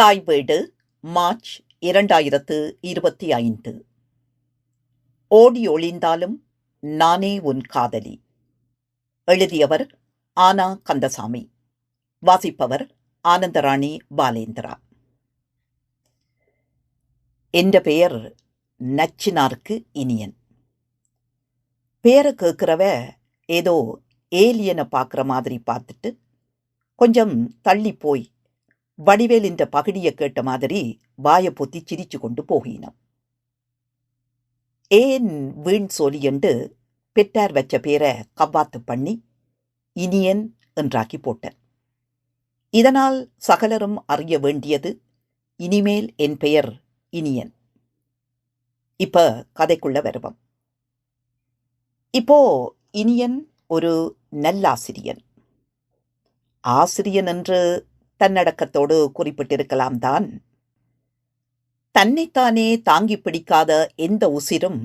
தாய் வீடு மார்ச் இரண்டாயிரத்து இருபத்தி ஐந்து. ஓடி ஒளிந்தாலும் நானே உன் காதலி. எழுதியவர் ஆனா கந்தசாமி. வாசிப்பவர் ஆனந்தராணி பாலேந்திரா. என்ற பெயர் நச்சினார்க்கு இனியன். பேரை கேட்குறவ ஏதோ ஏலியனை பார்க்குற மாதிரி பார்த்துட்டு கொஞ்சம் தள்ளி போய் வடிவேல் இந்த பகடியை கேட்ட மாதிரி வாயை பொத்தி சிரிச்சு கொண்டு போகினோம் ஏன் வீண் சொலி என்று பெற்றார் வச்ச பேரை கவ்வாத்து பண்ணி இனியன் என்றாக்கி போட்டேன் இதனால் சகலரும் அறிய வேண்டியது இனிமேல் என் பெயர் இனியன். இப்ப கதைக்குள்ள வருவோம். இப்போ இனியன் ஒரு நல்லாசிரியன். ஆசிரியன் என்று தன்னடக்கத்தோடு குறிப்பிட்டிருக்கலாம் தான் தன்னைத்தானே தாங்கி பிடிக்காத எந்த உசிரும்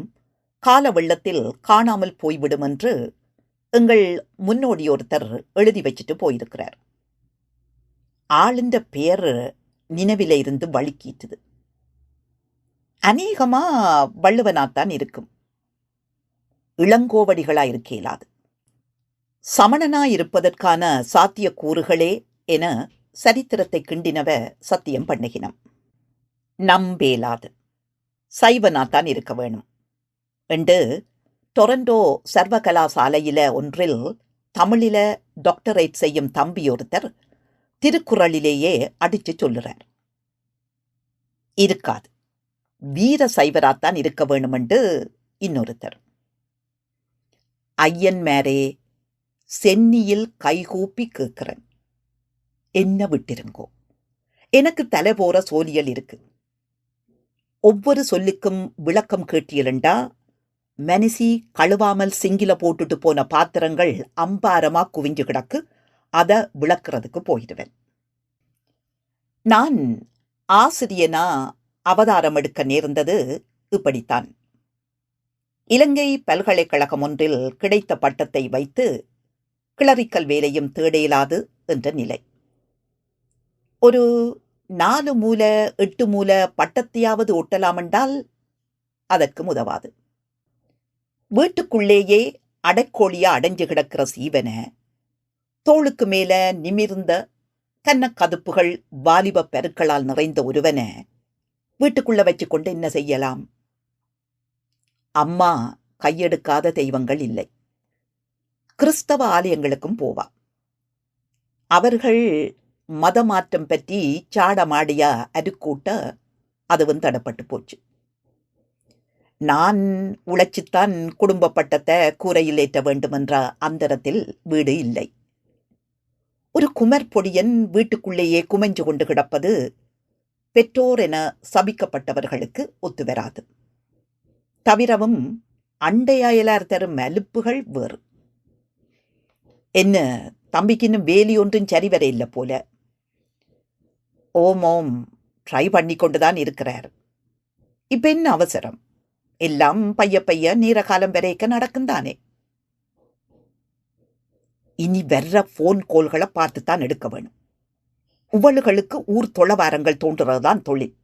கால வெள்ளத்தில் காணாமல் போய்விடும் என்று எங்கள் முன்னோடி ஒருத்தர் எழுதி வச்சுட்டு போயிருக்கிறார். ஆளுந்த பேர் நினைவில இருந்து வழுக்கிட்டுது அநேகமா வள்ளுவனாத்தான் இருக்கும். இளங்கோவடிகளா இருக்க இயலாது சமணனா இருப்பதற்கான சாத்திய கூறுகளே என சரித்திரத்தை கிண்டினவ சத்தியம் பண்ணுகினம். நம்பேலாது. சைவனாத்தான் இருக்க வேணும். என்று டொரண்டோ சர்வகலாசாலையில ஒன்றில் தமிழில டாக்டரேட் செய்யும் தம்பி ஒருத்தர் திருக்குறளிலேயே அடிச்சு சொல்லுறார். இருக்காது. வீர சைவராத்தான் இருக்க வேணுமென்று இன்னொருத்தர். ஐயன் மேரே சென்னியில் கைகூப்பி கேட்கிறேன். என்ன விட்டிருங்கோ. எனக்கு தலை போற சோலியல் இருக்கு. ஒவ்வொரு சொல்லுக்கும் விளக்கம் கேட்டியலண்டா மனசி கழுவாமல் சிங்கில போட்டுட்டு போன பாத்திரங்கள் அம்பாரமா குவிஞ்சு கிடக்கு அதை விளக்குறதுக்கு போயிடுவேன். நான் ஆசிரியனா அவதாரம் எடுக்க நேர்ந்தது இப்படித்தான். இலங்கை பல்கலைக்கழகம் ஒன்றில் கிடைத்த பட்டத்தை வைத்து கிளரிக்கல் வேலையும் தேடையலாது என்ற நிலை. ஒரு நாலு மூல எட்டு மூல பட்டத்தையாவது ஒட்டலாமென்றால் அதற்கு உதவாது வீட்டுக்குள்ளேயே அடைக்கோழியா அடைஞ்சு கிடக்கிற சீவன தோளுக்கு மேல நிமிர்ந்த கன்னக்கதுப்புகள் வாலிப பெருக்களால் நிறைந்த ஒருவன வீட்டுக்குள்ள வச்சுக்கொண்டு என்ன செய்யலாம்? அம்மா கையெடுக்காத தெய்வங்கள் இல்லை. கிறிஸ்தவ ஆலயங்களுக்கும் போவா. அவர்கள் மதமாற்றம் பற்றி சாடமாடியா அருக்கூட்ட அதுவும் தடப்பட்டு போச்சு. நான் உழைச்சித்தான் குடும்ப பட்டத்தை கூரையில் ஏற்ற வேண்டுமென்ற அந்தரத்தில் வீடு இல்லை. ஒரு குமர் பொடியன் வீட்டுக்குள்ளேயே குமைஞ்சு கொண்டு கிடப்பது பெற்றோர் என சபிக்கப்பட்டவர்களுக்கு ஒத்துவராது தவிரவும் அண்டையாயலார் தரும் அலுப்புகள் வேறு. என்ன தம்பிக்கு இன்னும் வேலி ஒன்றும் சரிவர இல்லை போல. ஓம் ஓம் ட்ரை பண்ணி கொண்டுதான் இருக்கிறார். இப்ப என்ன அவசரம்? எல்லாம் பைய பைய நீரகாலம் வரைக்க நடக்குந்தானே இனி வர்ற போன் கோல்களை பார்த்துத்தான் எடுக்க வேணும். உவளுகளுக்கு ஊர் தொளவாரங்கள் தோன்றுறதுதான் தொழில்.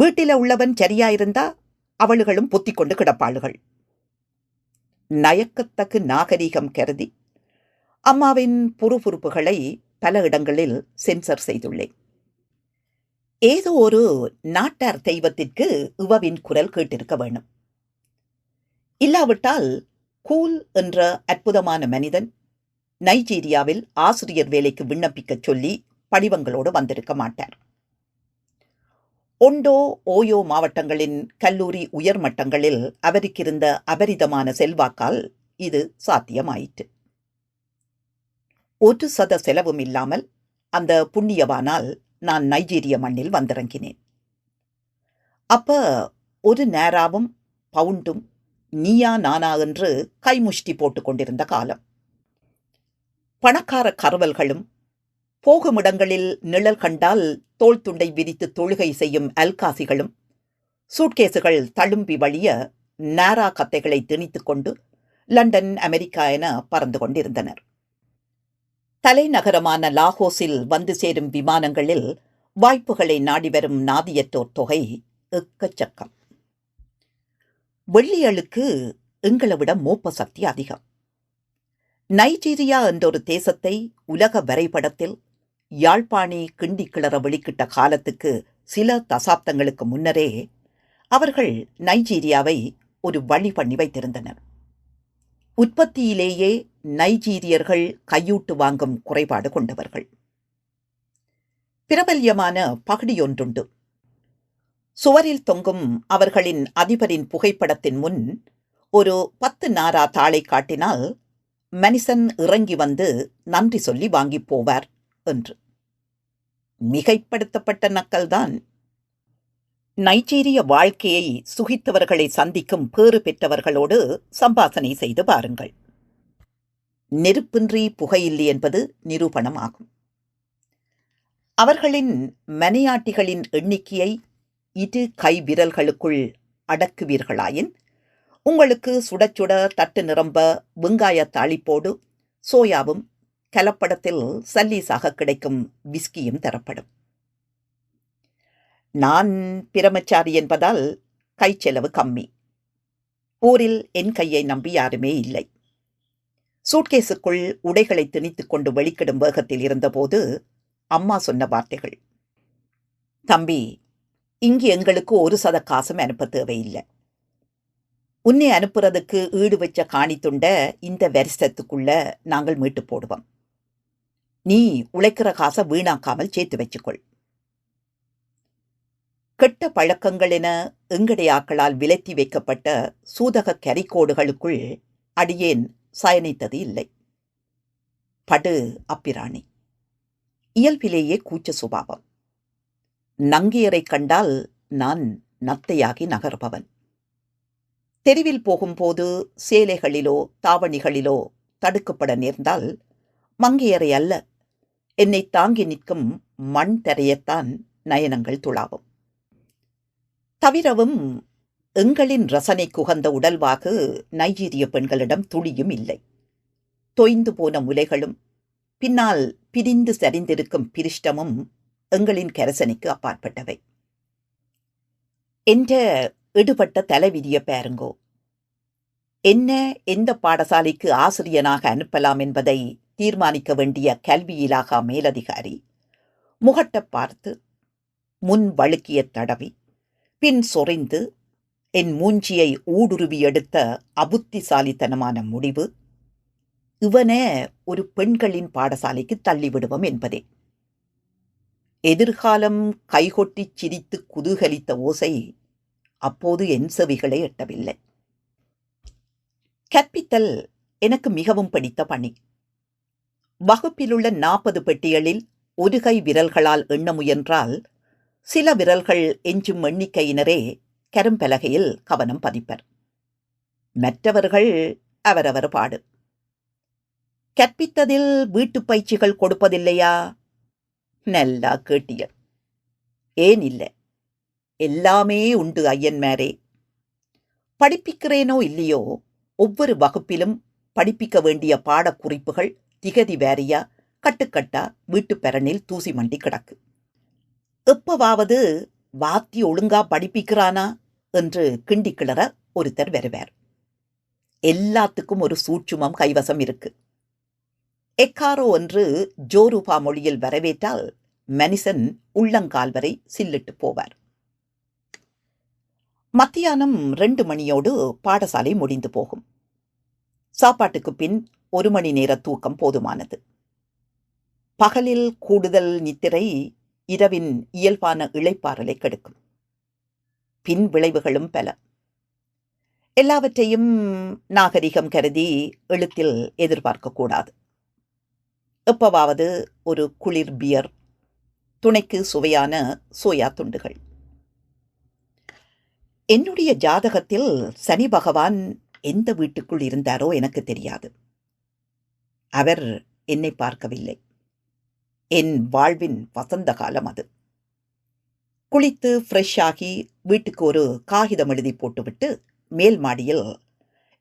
வீட்டில உள்ளவன் சரியா இருந்தா அவளுகளும் பொத்திக்கொண்டு கிடப்பாளுகள். நயக்கத்தகு நாகரீகம் கருதி அம்மாவின் புறுபுறுப்புகளை பல இடங்களில் சென்சர் செய்துள்ளேன். ஏதோ ஒரு நாட்டார் தெய்வத்திற்கு இவவின் குரல் கேட்டிருக்க வேணும் இல்லாவிட்டால் கூல் என்ற அற்புதமான மனிதன் நைஜீரியாவில் ஆசிரியர் வேலைக்கு விண்ணப்பிக்கச் சொல்லி படிவங்களோடு வந்திருக்க மாட்டார். ஒண்டோ ஓயோ மாவட்டங்களின் கல்லூரி உயர்மட்டங்களில் அவருக்கிருந்த அபரிதமான செல்வாக்கால் இது சாத்தியமாயிற்று. ஒரு சத செலவும் இல்லாமல் அந்த புண்ணியவானால் நான் நைஜீரிய மண்ணில் வந்திறங்கினேன். அப்ப ஒரு நேராவும் பவுண்டும் நீயா நானா என்று கைமுஷ்டி போட்டுக் கொண்டிருந்த காலம். பணக்கார கருவல்களும் போகும் இடங்களில் நிழல் கண்டால் தோள் துண்டை விரித்து தொழுகை செய்யும் அல்காசிகளும் சூட்கேசுகள் தழும்பி வழிய நாரா கத்தைகளை திணித்துக்கொண்டு லண்டன் அமெரிக்கா என பறந்து கொண்டிருந்தனர். தலைநகரமான லாகோஸில் வந்து சேரும் விமானங்களில் வாய்ப்புகளை நாடி வரும் நாதியற்றோர் தொகை எக்கச்சக்கம். வெள்ளியளுக்கு எங்களை விட மோப்ப சக்தி அதிகம். நைஜீரியா என்றொரு தேசத்தை உலக வரைபடத்தில் யாழ்ப்பாணி கிண்டி கிளற வெளிக்கிட்ட காலத்துக்கு சில தசாப்தங்களுக்கு முன்னரே அவர்கள் நைஜீரியாவை ஒரு வழி பண்ணி வைத்திருந்தனர். உற்பத்தியிலேயே நைஜீரியர்கள் கையூட்டு வாங்கும் குறைபாடு கொண்டவர்கள். பிரபல்யமான பகுடியொன்றுண்டு சுவரில் தொங்கும் அவர்களின் அதிபரின் புகைப்படத்தின் முன் ஒரு பத்து நாரா தாளை காட்டினால் மனிதன் இறங்கி வந்து நன்றி சொல்லி வாங்கிப் போவார் என்று. மிகைப்படுத்தப்பட்ட நக்கல்தான். நைஜீரிய வாழ்க்கையை சுகித்தவர்களை சந்திக்கும் பேறு பெற்றவர்களோடு சம்பாசனை செய்து பாருங்கள். நெருப்பின்றி புகையில்லை என்பது நிரூபணமாகும். அவர்களின் மனையாட்டிகளின் எண்ணிக்கையை இரு கை விரல்களுக்குள் அடக்குவீர்களாயின் உங்களுக்கு சுட சுட தட்டு நிரம்ப வெங்காய தாளிப்போடு சோயாவும் கலப்படத்தில் சல்லீஸாக கிடைக்கும் விஸ்கியும் தரப்படும். நான் பிரமச்சாரி என்பதால் கைச்செலவு கம்மி. ஊரில் என் கையை நம்பி யாருமே இல்லை. சூட்கேஸுக்குள் உடைகளை திணித்துக் கொண்டு வெளிக்கிடும் வேகத்தில் இருந்தபோது அம்மா சொன்ன வார்த்தைகள். தம்பி இங்கு எங்களுக்கு ஒரு சத காசும் அனுப்ப தேவையில்லை. உன்னை அனுப்புறதுக்கு ஈடு வச்ச காணித்துண்ட இந்த வருஷத்துக்குள்ள நாங்கள் மீட்டு போடுவோம். நீ உழைக்கிற காசை வீணாக்காமல் சேர்த்து வச்சுக்கொள். கெட்ட பழக்கங்கள் என எங்கடையாக்களால் விலத்தி வைக்கப்பட்ட சூதக கரிக்கோடுகளுக்குள் அடியேன் சயனித்தது இல்லை. படு அப்பிராணி. இயல்பிலேயே கூச்ச சுபாவம். நங்கியரை கண்டால் நான் நத்தையாகி நகர்பவன். தெருவில் போகும்போது சேலைகளிலோ தாவணிகளிலோ தடுக்கப்பட நேர்ந்தால் மங்கையரை அல்ல. என்னை தாங்கி நிற்கும் மண் தரையத்தான் நயனங்கள் துளாவும். தவிரவும் எங்களின் ரசனை குகந்த உடல்வாகு நைஜீரிய பெண்களிடம் துளியும் இல்லை. தொய்ந்து போன முலைகளும் பின்னால் பிரிந்து சரிந்திருக்கும் பிரிஷ்டமும் எங்களின் கரசனைக்கு அப்பாற்பட்டவை. என்ற இடுபட்ட தலைவிதிய பேருங்கோ. என்ன எந்த பாடசாலைக்கு ஆசிரியனாக அனுப்பலாம் என்பதை தீர்மானிக்க வேண்டிய கல்வியிலாகா மேலதிகாரி? முகட்ட பார்த்து முன் வழுக்கிய தடவி பின் சொறிந்து என் மூஞ்சியை ஊடுருவி எடுத்த அபுத்திசாலித்தனமான முடிவு இவனே ஒரு பெண்களின் பாடசாலைக்கு தள்ளிவிடுவோம் என்பதே. எதிர்காலம் கைகொட்டிச் சிரித்து குதூகலித்த ஓசை அப்போது என் செவிகளை எட்டவில்லை. கற்பித்தல் எனக்கு மிகவும் பிடித்த பணி. வகுப்பிலுள்ள நாற்பது பெட்டிகளில் ஒரு கை விரல்களால் எண்ண முயன்றால் சில விரல்கள் எஞ்சும் எண்ணிக்கையினரே கரும்பலகையில் கவனம் பதிப்பர். மற்றவர்கள் அவரவர் பாடு. கற்பித்ததில் வீட்டுப் பயிற்சிகள் கொடுப்பதில்லையா? நல்லா கேட்டியர். ஏன் இல்லை? எல்லாமே உண்டு ஐயன்மாரே. படிப்பிக்கிறேனோ இல்லையோ ஒவ்வொரு வகுப்பிலும் படிப்பிக்க வேண்டிய பாடக்குறிப்புகள் திகதி வேறியா கட்டுக்கட்டா வீட்டுப் பெறனில் தூசி மண்டி கிடக்கு. எப்பவாவது வாத்தி ஒழுங்கா படிப்பிக்கிறானா என்று கிண்டி கிளற ஒருத்தர் வருவார். எல்லாத்துக்கும் ஒரு சூட்சுமம் கைவசம் இருக்கு. எக்காரோ என்று ஜோரூபா மொழியில் வரவேற்றால் மனிதன் உள்ளங்கால் வரை சில்லிட்டு போவார். மத்தியானம் ரெண்டு மணியோடு பாடசாலை முடிந்து போகும். சாப்பாட்டுக்கு பின் ஒரு மணி நேர தூக்கம் போதுமானது. பகலில் கூடுதல் நித்திரை இரவின் இயல்பான இளைப்பாறலை கெடுக்கும். பின் விளைவுகளும் பல. எல்லாவற்றையும் நாகரிகம் கருதி எழுத்தில் எதிர்பார்க்கக்கூடாது எப்பவாவது ஒரு குளிர் பியர் துணைக்கு சுவையான சோயா துண்டுகள். என்னுடைய ஜாதகத்தில் சனி பகவான் எந்த வீட்டுக்குள் இருந்தாரோ எனக்கு தெரியாது. அவர் என்னை பார்க்கவில்லை. என் வாழ்வின் வசந்த காலம் அது. குளித்து ஃப்ரெஷ் ஆகி வீட்டுக்கு ஒரு காகிதம் எழுதி போட்டுவிட்டு மேல் மாடியில்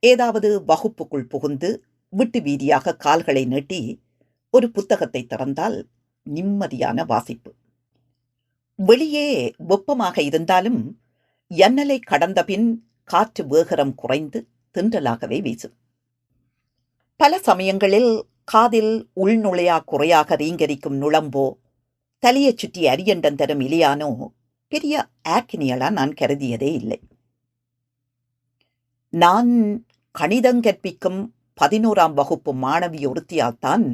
ஏதாவது வகுப்புக்குள் புகுந்து விட்டு வீதியாக கால்களை நீட்டி ஒரு புத்தகத்தை திறந்தால் நிம்மதியான வாசிப்பு. வெளியே வெப்பமாக இருந்தாலும் எண்ணலை கடந்த பின் காற்று வேகரம் குறைந்து தின்றலாகவே வீசும். பல சமயங்களில் காதில் உள்நுழையா குறையாக ரீங்கரிக்கும் நுழம்போ தலையைச் சுற்றி அரியண்டன் தரும் இலியானோ பெரிய ஆக்கினியலா நான் கருதியதே இல்லை. நான் கணிதம் கற்பிக்கும் பதினோராம் வகுப்பு மாணவி ஒருத்தியால்தான்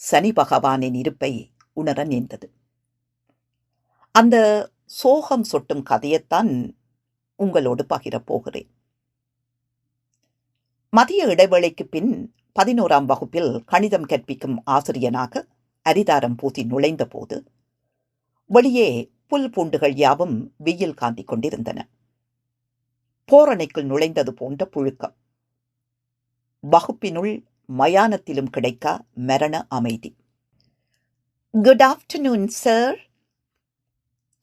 சனி பகவானின் இருப்பை உணர நேர்ந்தது. அந்த சோகம் சொட்டும் கதையைத்தான் உங்களோடு பகிரப் போகிறேன். மதிய இடைவேளைக்கு பின் பதினோராம் வகுப்பில் கணிதம் கற்பிக்கும் ஆசிரியனாக அரிதாரம் பூசி நுழைந்த போது வெளியே புல் பூண்டுகள் யாவும் வெயில் காந்தி கொண்டிருந்தன. போரணைக்குள் நுழைந்தது போன்ற புழுக்கம். வகுப்பினுள் மயானத்திலும் கிடைக்கா மரண அமைதி. குட் ஆஃப்டர்நூன் சார்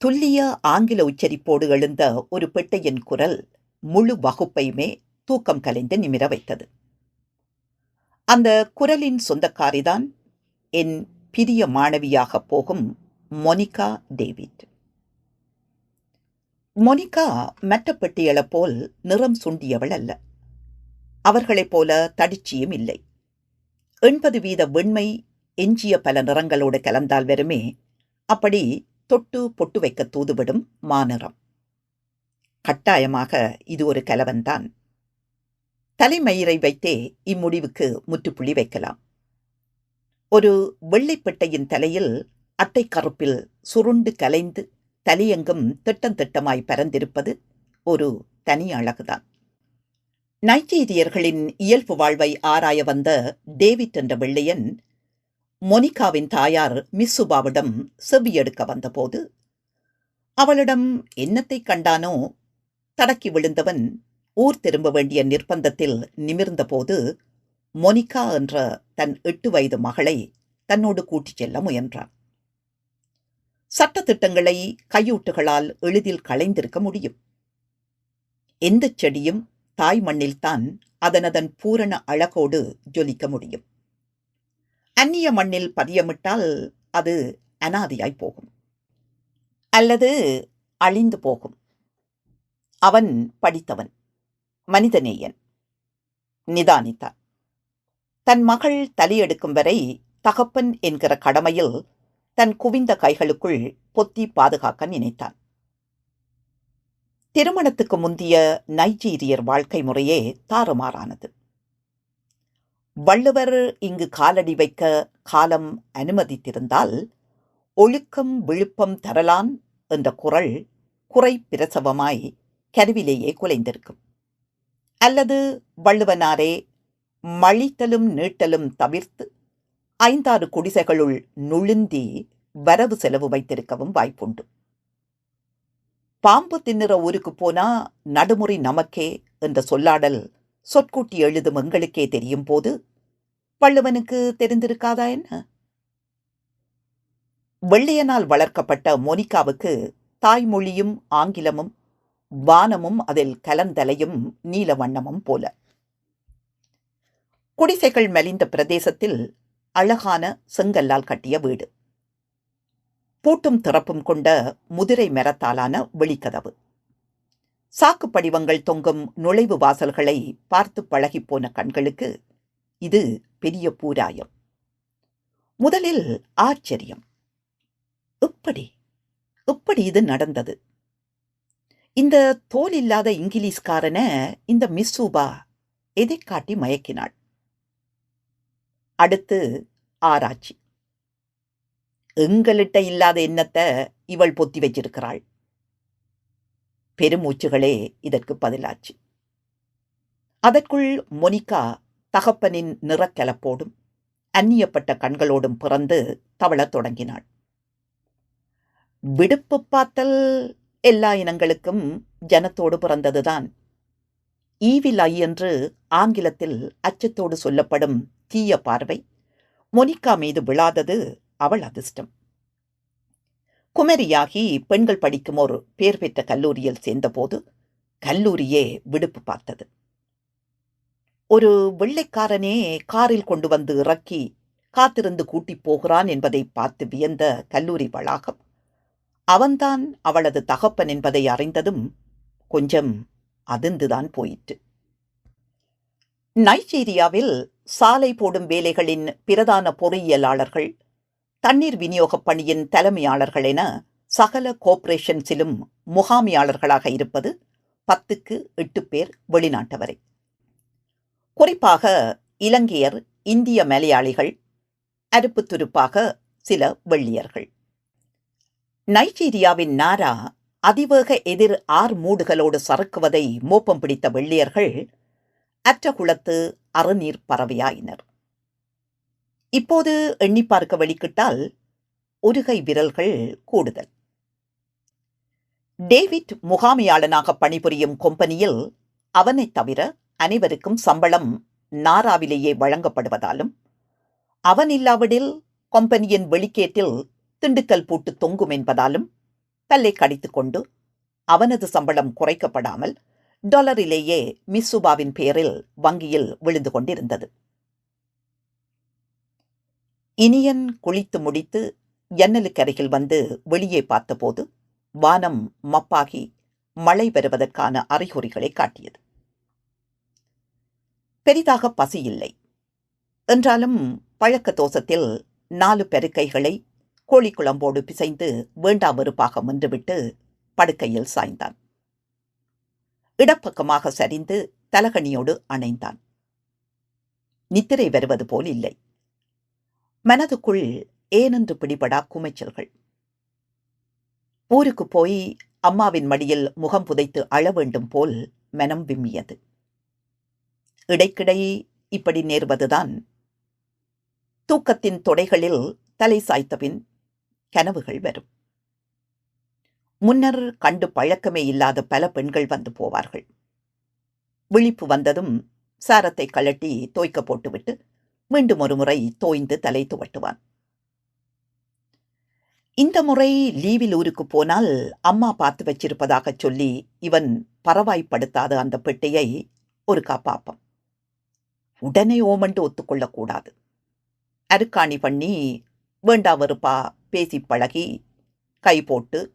துல்லிய ஆங்கில உச்சரிப்போடு எழுந்த ஒரு பெட்டையின் குரல் முழு வகுப்பையுமே தூக்கம் கலைந்து நிமிர வைத்தது. அந்த குரலின் சொந்தக்காரிதான் என் பிரிய மாணவியாக போகும் மொனிகா டேவிட். மொனிகா மற்ற பெட்டியளைப் போல் நிறம் சுண்டியவள் அல்ல. அவர்களைப் போல தடிச்சியும் இல்லை. எண்பது வீத வெண்மை எஞ்சிய பல நிறங்களோடு கலந்தால் வருமே அப்படி தொட்டு பொட்டு வைக்க தூதுவிடும் மாநிறம். கட்டாயமாக இது ஒரு கலவன்தான். தலைமயிரை வைத்தே இம்முடிவுக்கு முற்றுப்புள்ளி வைக்கலாம். ஒரு வெள்ளைப்பட்டையின் தலையில் அட்டை கருப்பில் சுருண்டு கலைந்து தலையெங்கும் திட்டம் திட்டமாய் பரந்திருப்பது ஒரு தனி அழகுதான். நைஜீரியர்களின் இயல்பு வாழ்வை ஆராய வந்த டேவிட் என்ற வெள்ளையன் மொனிகாவின் தாயார் மிஸ்ஸுபாவிடம் செவியெடுக்க வந்தபோது அவளிடம் என்னத்தை கண்டானோ? தடக்கி விழுந்தவன் ஊர் திரும்ப வேண்டிய நிர்பந்தத்தில் நிமிர்ந்தபோது மொனிகா என்ற தன் எட்டு வயது மகளை தன்னோடு கூட்டிச் செல்ல முயன்றான். சட்டத்திட்டங்களை கையூட்டுகளால் எளிதில் களைந்திருக்க முடியும். எந்தச் செடியும் தாய் மண்ணில்தான் அதனதன் பூரண அழகோடு ஜொலிக்க முடியும். அந்நிய மண்ணில் பதியமிட்டால் அது அனாதியாய் போகும். அல்லது அழிந்து போகும். அவன் படித்தவன். மனிதநேயன். நிதானித்தான் தன் மகள் தலையெடுக்கும் வரை தகப்பன் என்கிற கடமையில் தன் குவிந்த கைகளுக்குள் பொத்தி பாதுகாக்க நினைத்தான். திருமணத்துக்கு முந்திய நைஜீரியர் வாழ்க்கை முறையே தாறுமாறானது. வள்ளுவர் இங்கு காலடி வைக்க காலம் அனுமதித்திருந்தால் ஒழுக்கம் விழுப்பம் தரலான் என்ற குரல் குறை பிரசவமாய் கருவிலேயே குலைந்திருக்கும். அல்லது வள்ளுவனாரே மழித்தலும் நீட்டலும் தவிர்த்து ஐந்தாறு குடிசைகளுள் நுழுந்தி வரவு செலவு வைத்திருக்கவும் வாய்ப்புண்டு. பாம்பு தின்னுற ஊருக்கு போனா நடுமுறை நமக்கே என்ற சொல்லாடல் சொற்கூட்டி எழுதும் எங்களுக்கே தெரியும் போது வள்ளுவனுக்கு தெரிந்திருக்காதா என்ன? வெள்ளையனால் வளர்க்கப்பட்ட மோனிகாவுக்கு தாய்மொழியும் ஆங்கிலமும் வானமும் அதில் கலந்தலையும் நீல வண்ணமும் போல. குடிசைகள் மலிந்த பிரதேசத்தில் அழகான செங்கல்லால் கட்டிய வீடு. பூட்டும் திறப்பும் கொண்ட முதிரை மரத்தாலான வெளிக்கதவு. சாக்கு படிவங்கள் தொங்கும் நுழைவு வாசல்களை பார்த்து பழகிப்போன கண்களுக்கு இது பெரிய பூராயம். முதலில் ஆச்சரியம். எப்படி எப்படி இது நடந்தது. இந்த தோல் இல்லாத இங்கிலீஷ்காரன இந்த மிஸ்ஸூபா எதை காட்டி மயக்கினாள்? அடுத்து ஆராய்ச்சி. எங்களிட்ட இல்லாத எண்ணத்தை இவள் பொத்தி வச்சிருக்கிறாள். பெருமூச்சுகளே இதற்கு பதிலாச்சு. அதற்குள் மொனிகா தகப்பனின் நிறக்கலப்போடும் அந்நியப்பட்ட கண்களோடும் பிறந்து தவளத் தொடங்கினாள். விடுப்பு பார்த்தல் எல்லா இனங்களுக்கும் ஜனத்தோடு பிறந்ததுதான். ஈவில் ஐ என்று ஆங்கிலத்தில் அச்சத்தோடு சொல்லப்படும் தீய பார்வை மொனிகா மீது விழாதது அவள் அதிர்ஷ்டம். குமரியாகி பெண்கள் படிக்கும் ஒரு பேர் பெற்ற கல்லூரியில் சேர்ந்தபோது கல்லூரியே விடுப்பு பார்த்தது. ஒரு வெள்ளைக்காரனே காரில் கொண்டு வந்து இறக்கி காத்திருந்து கூட்டிப் போகிறான் என்பதை பார்த்து வியந்த கல்லூரி வளாகம். அவன்தான் அவளது தகப்பன் என்பதை அறிந்ததும் கொஞ்சம் அதிர்ந்துதான் போயிற்று. நைஜீரியாவில் சாலை போடும் வேலைகளின் பிரதான பொறியியலாளர்கள் தண்ணீர் விநியோகப் பணியின் தலைமையாளர்கள் என சகல கோஆபரேஷன்ஸிலும் முகாமியாளர்களாக இருப்பது பத்துக்கு எட்டு பேர் வெளிநாட்டவரை. குறிப்பாக இலங்கையர் இந்திய மலையாளிகள் அருப்பு துருப்பாக சில வெள்ளியர்கள். நைஜீரியாவின் நாரா அதிவேக எதிர் ஆர் மூடுகளோடு சறுக்குவதை மோப்பம் பிடித்த வெள்ளியர்கள் அற்றகுளத்து அறுநீர் பறவையாயினர். இப்போது எண்ணி பார்க்க வெளிக்கிட்டால் ஒருகை விரல்கள் கூடுதல். டேவிட் முகாமையாளனாக பணிபுரியும் கொம்பனியில் அவனைத் தவிர அனைவருக்கும் சம்பளம் நாராவிலேயே வழங்கப்படுவதாலும் அவன் இல்லாவிடில் கொம்பனியின் வெளிக்கேட்டில் திண்டுக்கல் பூட்டு தொங்கும் என்பதாலும் பல்லை கடித்துக் கொண்டு அவனது சம்பளம் குறைக்கப்படாமல் டாலரிலேயே மிஸ்ஸுபாவின் பெயரில் வங்கியில் விழுந்து கொண்டிருந்தது. இனியன் குளித்து முடித்து ஜன்னலுக்கருகில் வந்து வெளியே பார்த்தபோது வானம் மப்பாகி மழை வருவதற்கான அறிகுறிகளை காட்டியது. பெரிதாக பசி இல்லை என்றாலும் பழக்க தோசத்தில் நாலு பெருக்கைகளை கோழிக்குழம்போடு பிசைந்து வேண்டா வெறுப்பாக மென்றுவிட்டு படுக்கையில் சாய்ந்தான். இடப்பக்கமாக சரிந்து தலகணியோடு அணைந்தான். நித்திரை வருவது போல் இல்லை. மனதுக்குள் ஏனென்று பிடிபடா குமைச்சல்கள். ஊருக்கு போய் அம்மாவின் மடியில் முகம் புதைத்து அழ வேண்டும் போல் மனம் விம்மியது. இடைக்கிடை இப்படி நேர்வதுதான். தூக்கத்தின் தொடைகளில் தலை சாய்த்தபின் கனவுகள் வரும். முன்னர் கண்டு பழக்கமே இல்லாத பல பெண்கள் வந்து போவார்கள். விழிப்பு வந்ததும் சாரத்தை கழட்டி தோய்க்க போட்டுவிட்டு மீண்டும் ஒரு முறை தோய்ந்து தலை துவட்டுவான். இந்த முறை லீவில் ஊருக்கு போனால் அம்மா பார்த்து வச்சிருப்பதாக சொல்லி இவன் பரவாய்ப்படுத்தாத அந்த பெட்டியை ஒரு காப்பாப்பம் உடனே ஓமண்டு ஒத்துக்கொள்ளக்கூடாது. அருக்காணி பண்ணி வேண்டா வெறுப்பா பேசி பழகி கை போட்டு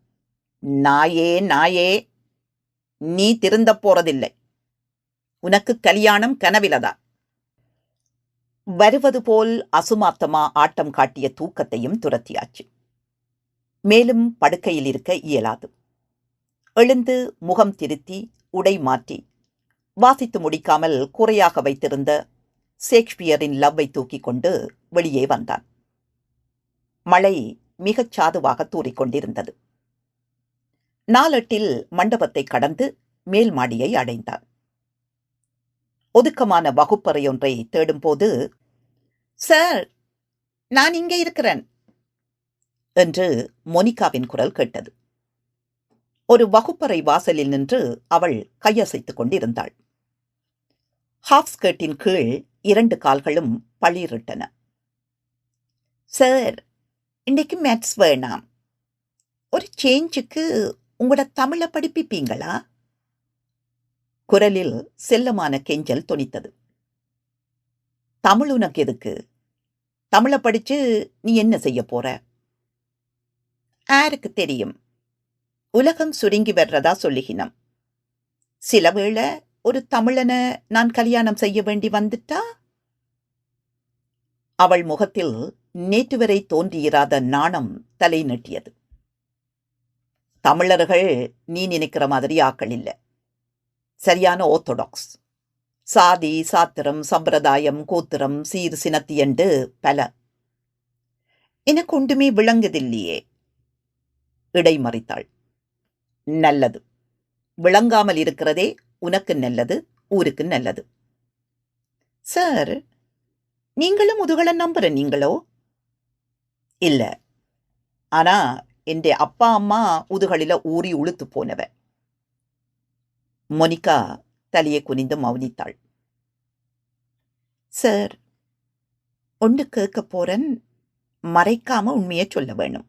நாயே நாயே நீ திருந்த போறதில்லை. உனக்கு கல்யாணம் கனவிலதா? வருவது போல் அசுமாத்தமா ஆட்டம் காட்டிய தூக்கத்தையும் துரத்தியாச்சு. மேலும் படுக்கையில் இருக்க இயலாது. எழுந்து முகம் திருத்தி உடை மாற்றி வாசித்து முடிக்காமல் குறையாக வைத்திருந்த ஷேக்ஸ்பியரின் லவ்வை தூக்கிக் கொண்டு வெளியே வந்தான். மழை மிகச் சாதுவாக தூறிக்கொண்டிருந்தது. நாலட்டில் மண்டபத்தை கடந்து மேல் மாடியை அடைந்தான் ஒதுக்கமான வகுப்பறையொன்றை தேடும்போது சார் நான் இங்கே இருக்கிறேன் என்று மோனிகாவின் குரல் கேட்டது. ஒரு வகுப்பறை வாசலில் நின்று அவள் கையசைத்துக் கொண்டிருந்தாள். ஹாஃப் ஸ்கர்ட்டின் கீழ் இரண்டு கால்களும் பளிரிட்டன. சார் இன்னைக்கு மேத்ஸ் வேணாம். ஒரு சேஞ்சுக்கு உங்களோட தமிழை படிப்பிப்பீங்களா? குரலில் செல்லமான கெஞ்சல் துணித்தது தமிழ் உனக்கு எதுக்கு? தமிழை படிச்சு நீ என்ன செய்ய போற? யாருக்கு தெரியும்? உலகம் சுருங்கி வர்றதா சொல்லுகினம். சில வேளை ஒரு தமிழனை நான் கல்யாணம் செய்ய வேண்டி வந்துட்டா? அவள் முகத்தில் நேற்று வரை தோன்றியிராத நாணம் தலை நட்டியது. தமிழர்கள் நீ நினைக்கிற மாதிரி ஆக்கள் இல்லை. சரியான ஓர்த்தோடாக்ஸ் சாதி சாத்திரம் சம்பிரதாயம் கூத்திரம் சீர் சினத்தியண்டு பல. எனக்கு ஒன்றுமே விளங்குதில்லையே. இடைமறித்தாள். நல்லது. விளங்காமல் இருக்கிறதே உனக்கு நல்லது ஊருக்கு நல்லது. சார் நீங்களும் முதுகலை நம்புற நீங்களோ? இல்லை. ஆனால் என் அப்பா அம்மா உதுகளில் ஊறி உளுத்து போனவ. மொனிகா தலையை குனிந்து மௌனித்தாள். சார் ஒன்று கேட்க போறன். மறைக்காம உண்மையை சொல்ல வேணும்.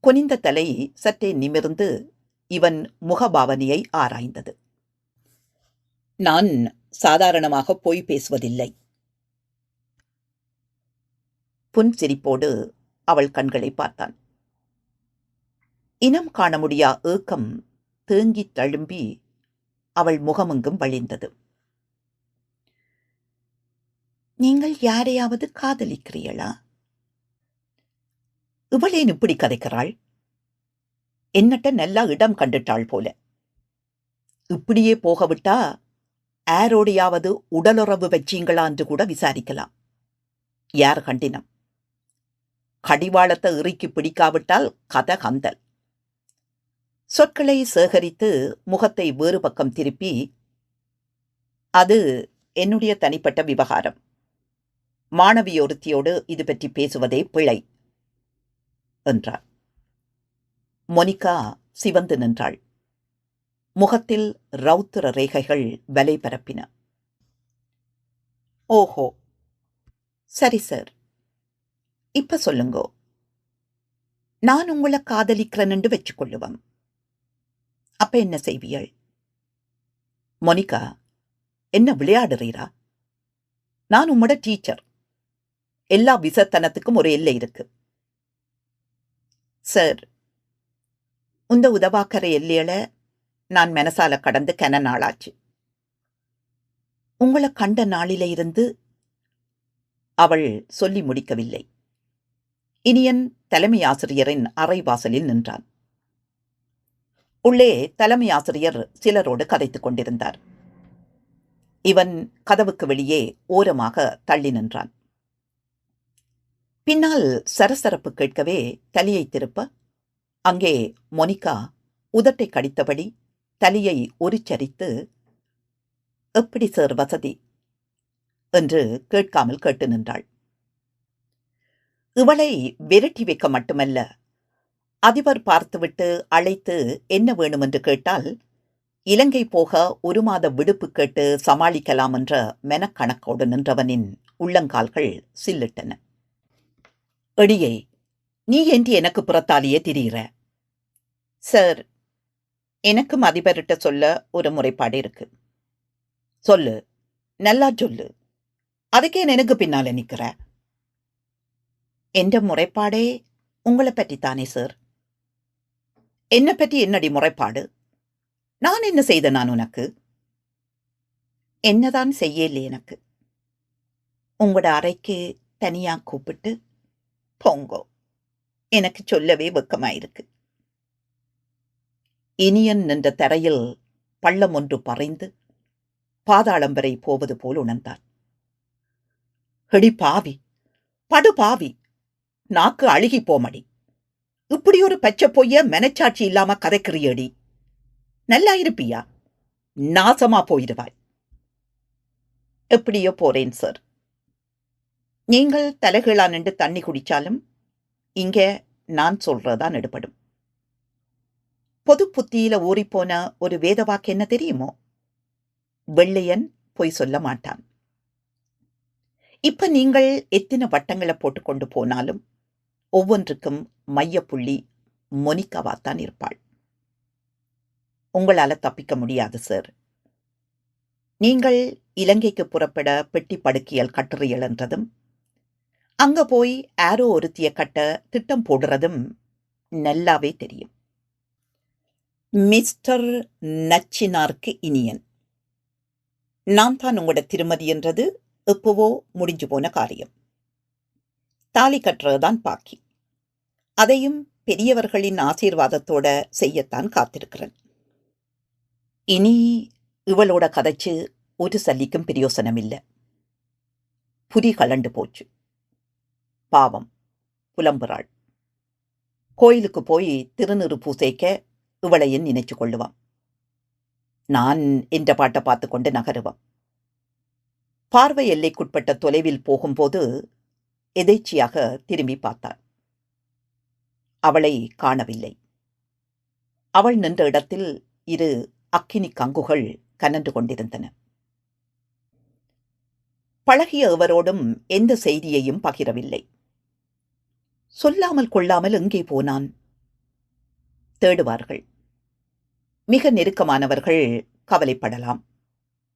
குனிந்த தலை சற்றே நிமிர்ந்து இவன் முகபாவனையை ஆராய்ந்தது. நான் சாதாரணமாக போய் பேசுவதில்லை. புன்சிரிப்போடு அவள் கண்களை பார்த்தான். இனம் காண முடியா ஏக்கம் தேங்கித் தழும்பி அவள் முகமெங்கும் வழிந்தது. நீங்கள் யாரையாவது காதலிக்கிறீர்களா? இவளேன் இப்படி கதைக்கிறாள்? என்னட்ட நல்லா இடம் கண்டுட்டாள் போல. இப்படியே போகவிட்டா ஆரோடையாவது உடலுறவு வச்சீங்களான்னு கூட விசாரிக்கலாம். யார் கண்டினம்? கடிவாளத்தை இறுக்கி பிடிக்காவிட்டால் கத கந்தல். சொற்களை சேகரித்து முகத்தை வேறு பக்கம் திருப்பி அது என்னுடைய தனிப்பட்ட விவகாரம். மாணவியொருத்தியோடு இது பற்றி பேசுவதே பிழை என்றார் மொனிகா சிவந்து நின்றாள். முகத்தில் ரௌத்திர ரேகைகள் வலை பரப்பின. ஓஹோ! சரி சார். இப்ப சொல்லுங்கோ. நான் உங்களை காதலிக்கிறேன்னு வச்சுக்கொள்ளுவோம். அப்ப என்ன செய்வியள் மொனிகா என்ன விளையாடுறீரா? நான் உம்மோட டீச்சர் எல்லா விசத்தனத்துக்கும் ஒரு எல்லை இருக்கு. சார் உந்த உதவாக்கற எல்லையில நான் மனசால கடந்து கன நாளாச்சு. உங்களை கண்ட நாளில இருந்து அவள் சொல்லி முடிக்கவில்லை. இனியன் தலைமை ஆசிரியரின் அறை வாசலில் நின்றான். உள்ளே தலைமை ஆசிரியர் சிலரோடு கதைத்துக் கொண்டிருந்தார். இவன் கதவுக்கு வெளியே ஓரமாக தள்ளி நின்றான். பின்னால் சரசரப்பு கேட்கவே தலையை திருப்ப அங்கே மொனிகா உதட்டை கடித்தபடி தலையை உரிச்சரித்து எப்படி சார் வசதி? என்று கேட்காமல் கேட்டு நின்றாள். இவளை விரட்டி வைக்க மட்டுமல்ல. அதிபர் பார்த்துவிட்டு அழைத்து என்ன வேணுமென்று கேட்டால் இலங்கை போக ஒரு மாத விடுப்பு கேட்டு சமாளிக்கலாம் என்ற மெனக்கணக்கோடு நின்றவனின் உள்ளங்கால்கள் சில்லிட்டன. எடியை நீ என்று எனக்கு புறத்தாலேயே திரிகிற சார் எனக்கும் அதிபர்கிட்ட சொல்ல ஒரு முறைப்பாடு இருக்கு. சொல்லு. நல்லா சொல்லு. அதுக்கே எனக்கு பின்னால நிக்கிற? என்ற முறைப்பாடே உங்களை பற்றித்தானே சார் என்ன பற்றி என்னடி முறைப்பாடு? நான் என்ன செய்த நான் உனக்கு? என்னதான் செய்யலே எனக்கு. உங்களோட அறைக்கு தனியா கூப்பிட்டு போங்கோ. எனக்கு சொல்லவே வெக்கமாயிருக்கு. இனியன் நின்ற தரையில் பள்ளம் ஒன்று பறைந்து பாதாளம் வரை போவது போல் உணர்ந்தான் ஹெடி பாவி படு பாவி. நாக்கு அழுகி போமடி இப்படி ஒரு பச்சை பொய்ய மெனச்சாட்சி இல்லாம கதைக்கிறியடி. நல்லா இருப்பியா? நாசமா போயிடுவாய். எப்படியோ போறேன் சார். நீங்கள் தலைகீழா நின்று தண்ணி குடிச்சாலும் இங்க நான் சொல்றதான் எடுபடும் பொது புத்தியில ஊறிப்போன ஒரு வேதவாக்கு என்ன தெரியுமோ? வெள்ளையன் பொய் சொல்ல மாட்டான். இப்ப நீங்கள் எத்தனை வட்டங்களை போட்டுக்கொண்டு போனாலும் ஒவ்வொன்றுக்கும் மையப்புள்ளி மொனிக்காவாத்தான் இருப்பாள். உங்களால தப்பிக்க முடியாது சார் நீங்கள் இலங்கைக்கு புறப்பட பெட்டி படுக்கியல் கட்டுறியல் என்றதும் அங்க போய் ஆரோ ஒருத்திய கட்ட திட்டம் போடுறதும் நல்லாவே தெரியும். Mister Nachinarkkiniyan. நான் தான் உங்களோட திருமதி என்றது எப்போவோ முடிஞ்சு போன காரியம். தாலி கட்டுறதுதான் பாக்கி. அதையும் பெரியவர்களின் ஆசீர்வாதத்தோட செய்யத்தான் காத்திருக்கிறேன். இனி இவளோட கதைச்சு ஒரு சல்லிக்கும் பிரயோசனம் இல்லை புரி கலண்டு போச்சு. பாவம் புலம்புறாள். கோயிலுக்கு போய் திருநீறு பூசைக்க இவளையும் நினைச்சு கொள்ளுவான். நான் என்ற பாட்டை பார்த்து கொண்டு நகருவான். பார்வை எல்லைக்குட்பட்ட தொலைவில் போகும்போது எதேச்சியாக திரும்பி பார்த்தான் அவளை காணவில்லை. அவள் நின்ற இடத்தில் இரு அக்கினி கங்குகள் கனன்று கொண்டிருந்தன. பழகிய எவரோடும் எந்த செய்தியையும் பகிரவில்லை. சொல்லாமல் கொள்ளாமல் எங்கே போனான்? தேடுவார்கள். மிக நெருக்கமானவர்கள் கவலைப்படலாம்.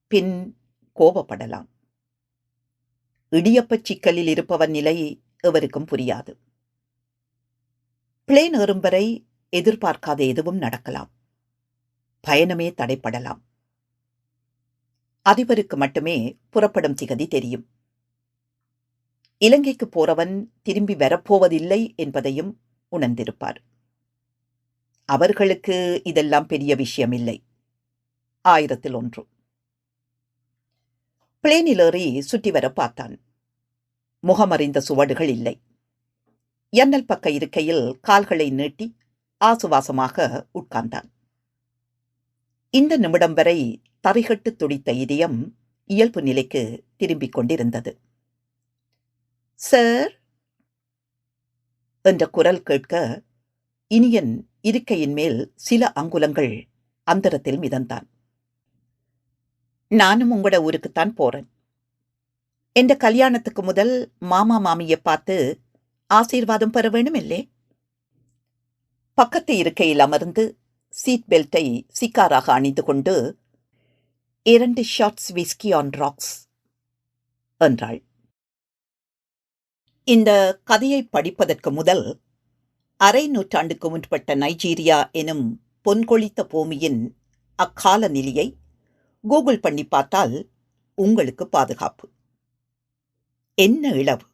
பின் கோபப்படலாம். இடியப்பச் சிக்கலில் இருப்பவன் நிலை எவருக்கும் புரியாது. பிளேன் ஏறும் வரை எதிர்பார்க்காத எதுவும் நடக்கலாம். பயணமே தடைப்படலாம். அதிபருக்கு மட்டுமே புறப்படும் திகதி தெரியும். இலங்கைக்கு போறவன் திரும்பி வரப்போவதில்லை என்பதையும் உணர்ந்திருப்பார். அவர்களுக்கு இதெல்லாம் பெரிய விஷயமில்லை. ஆயிரத்தில் ஒன்று. பிளேனில் ஏறி சுற்றி வர பார்த்தான். முகமறிந்த சுவடுகள் இல்லை. எண்ணல் பக்க இருக்கையில் கால்களை நீட்டி ஆசுவாசமாக உட்கார்ந்தான். இந்த நிமிடம் வரை தரிகட்டு துடித்த இதயம் இயல்பு நிலைக்கு திரும்பிக் கொண்டிருந்தது. சார்? என்ற குரல் கேட்க இனியன் இருக்கையின் மேல் சில அங்குலங்கள் அந்தரத்தில் மிதந்தான். நானும் உங்களோட ஊருக்குத்தான் போறேன். என்ற கல்யாணத்துக்கு முதல் மாமா மாமியை பார்த்து ஆசீர்வாதம் பெற வேணுமில்லே பக்கத்து இருக்கையில் அமர்ந்து சீட் பெல்ட்டை சிக்காராக அணிந்து கொண்டு இரண்டு ஷார்ட்ஸ் விஸ்கி ஆன் ராக்ஸ் என்றாள். இந்த கதையை படிப்பதற்கு முதல் அரை நூற்றாண்டுக்கு முன்பட்ட நைஜீரியா எனும் பொன்கொழித்த பூமியின் அக்கால நிலையை கூகுள் பண்ணி பார்த்தால் உங்களுக்கு பாதுகாப்பு. என்ன இளவு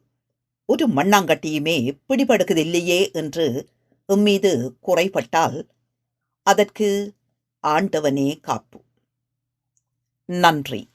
ஒரு மண்ணாங்கட்டியுமே பிடிபடுவதில்லையே என்று எம்மீது குறைபட்டால் அதற்கு ஆண்டவனே காப்பு. நன்றி.